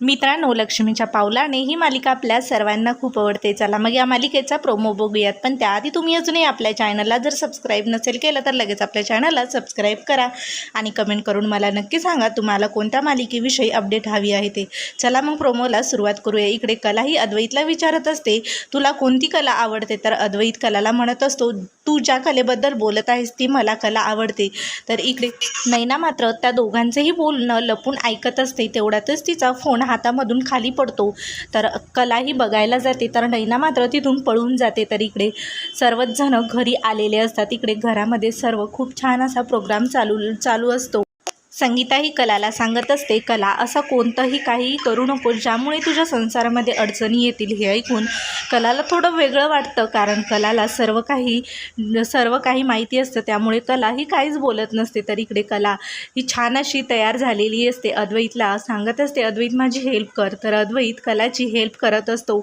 मित्रांनो लक्ष्मीच्या पावलाने ही मालिका आपल्या सर्वांना खूप आवडते. चला मग या मालिकेचा प्रोमो बघूयात. पण त्याआधी तुम्ही अजूनही आपल्या चॅनलला जर सबस्क्राईब नसेल केलं तर लगेच आपल्या चॅनलला सबस्क्राईब करा आणि कमेंट करून मला नक्की सांगा तुम्हाला कोणत्या मालिकेविषयी अपडेट हवी आहे ते. चला मग प्रोमोला सुरुवात करूया. इकडे कला ही अद्वैतला विचारत असते. तुला कोणती कला आवडते? तर अद्वैत कलाला म्हणत असतो तू ज्या कलेबद्दल बोलत आहेस ती मला कला आवडते. तर इकडे नैना मात्र त्या दोघांचंही बोलणं लपून ऐकत असते. तेवढ्यातच तिचा फोन हातामधून खाली पडतो. तर कलाही बघायला जाते. तर नैना मात्र तिथून पळून जाते. तर इकडे सर्वच जण घरी आलेले असतात. इकडे घरामध्ये सर्व खूप छान असा प्रोग्राम चालू चालू असतो. संगीता ही कलाला सांगत असते कला असं कोणतंही काहीही करू नकोस ज्यामुळे तुझ्या संसारामध्ये अडचणी येतील हे ऐकून कलाला थोडं वेगळं वाटतं. कारण कलाला सर्व काही सर्व काही माहिती असतं. त्यामुळे कला ही काहीच बोलत नसते. तर इकडे कला ही छान अशी तयार झालेली असते. अद्वैतला सांगत असते अद्वैत माझी हेल्प कर. तर अद्वैत कलाची हेल्प करत असतो.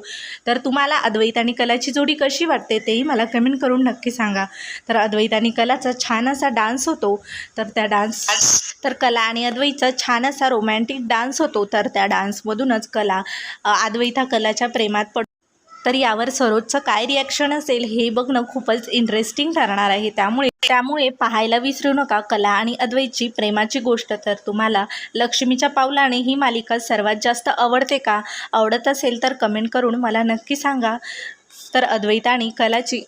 तर तुम्हाला अद्वैत आणि कलाची जोडी कशी वाटते तेही मला कमेंट करून नक्की सांगा. तर अद्वैत आणि कलाचा छान असा डान्स होतो. तर त्या डान्स तर कला आणि अद्वैतचा छान असा रोमॅन्टिक डान्स होतो. तर त्या डान्समधूनच कला अद्वैता अद्वैत हा कलाच्या प्रेमात पड तर यावर सरोजचं काय रिॲक्शन असेल हे बघणं खूपच इंटरेस्टिंग ठरणार आहे. त्यामुळे त्यामुळे पाहायला विसरू नका कला आणि अद्वैतची प्रेमाची गोष्ट. तर तुम्हाला लक्ष्मीच्या पावलाने ही मालिका सर्वात जास्त आवडते का? आवडत असेल तर कमेंट करून मला नक्की सांगा. तर अद्वैत आणि कलाची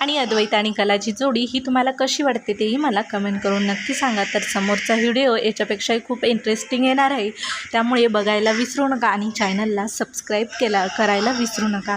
आणि अद्वैत आणि कलाची जोडी ही तुम्हाला कशी वाटते तेही मला कमेंट करून नक्की सांगा. तर समोरचा व्हिडिओ याच्यापेक्षाही खूप इंटरेस्टिंग येणार आहे. त्यामुळे बघायला विसरू नका आणि चॅनलला सबस्क्राईब केला करायला विसरू नका.